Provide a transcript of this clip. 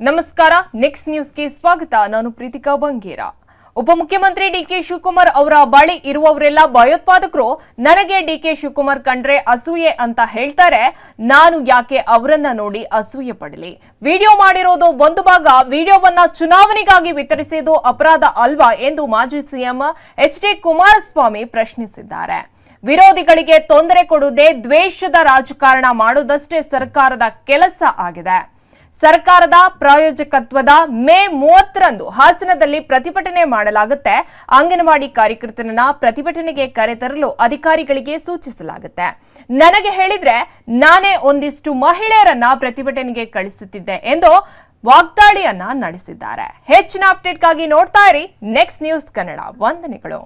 ನಮಸ್ಕಾರ ನೆಕ್ಸ್ಟ್ ನ್ಯೂಸ್ಗೆ ಸ್ವಾಗತ. ನಾನು ಪ್ರೀತಿಕಾ ಬಂಗೇರ. ಉಪಮುಖ್ಯಮಂತ್ರಿ ಡಿಕೆ ಶಿವಕುಮಾರ್ ಅವರ ಬಳಿ ಇರುವವರೆಲ್ಲ ಭಯೋತ್ಪಾದಕರು. ನನಗೆ ಡಿಕೆ ಶಿವಕುಮಾರ್ ಕಂಡ್ರೆ ಅಸೂಯೆ ಅಂತ ಹೇಳ್ತಾರೆ. ನಾನು ಯಾಕೆ ಅವರನ್ನ ನೋಡಿ ಅಸೂಯೆ ಪಡಲಿ? ವಿಡಿಯೋ ಮಾಡಿರೋದು ಒಂದು ಭಾಗ, ವಿಡಿಯೋವನ್ನ ಚುನಾವಣೆಗಾಗಿ ವಿತರಿಸಿದ್ದು ಅಪರಾಧ ಅಲ್ವಾ ಎಂದು ಮಾಜಿ ಸಿಎಂ ಎಚ್ ಡಿ ಕುಮಾರಸ್ವಾಮಿ ಪ್ರಶ್ನಿಸಿದ್ದಾರೆ. ವಿರೋಧಿಗಳಿಗೆ ತೊಂದರೆ ಕೊಡುವುದೇ ದ್ವೇಷದ ರಾಜಕಾರಣ ಮಾಡುವುದಷ್ಟೇ ಸರ್ಕಾರದ ಕೆಲಸ ಆಗಿದೆ. ಸರ್ಕಾರದ ಪ್ರಾಯೋಜಕತ್ವದ ಮೇ ಮೂವತ್ತರಂದು ಹಾಸನದಲ್ಲಿ ಪ್ರತಿಭಟನೆ ಮಾಡಲಾಗುತ್ತೆ. ಅಂಗನವಾಡಿ ಕಾರ್ಯಕರ್ತರನ್ನ ಪ್ರತಿಭಟನೆಗೆ ಕರೆತರಲು ಅಧಿಕಾರಿಗಳಿಗೆ ಸೂಚಿಸಲಾಗುತ್ತೆ. ನನಗೆ ಹೇಳಿದ್ರೆ ನಾನೇ ಒಂದಿಷ್ಟು ಮಹಿಳೆಯರನ್ನ ಪ್ರತಿಭಟನೆಗೆ ಕಳಿಸುತ್ತಿದ್ದೆ ಎಂದು ವಾಗ್ದಾಳಿಯನ್ನ ನಡೆಸಿದ್ದಾರೆ. ಹೆಚ್ಚಿನ ಅಪ್ಡೇಟ್ಗಾಗಿ ನೋಡ್ತಾ ಇರಿ. ನೆಕ್ಸ್ಟ್ ನ್ಯೂಸ್ ಕನ್ನಡ ವಂದನೆಗಳು.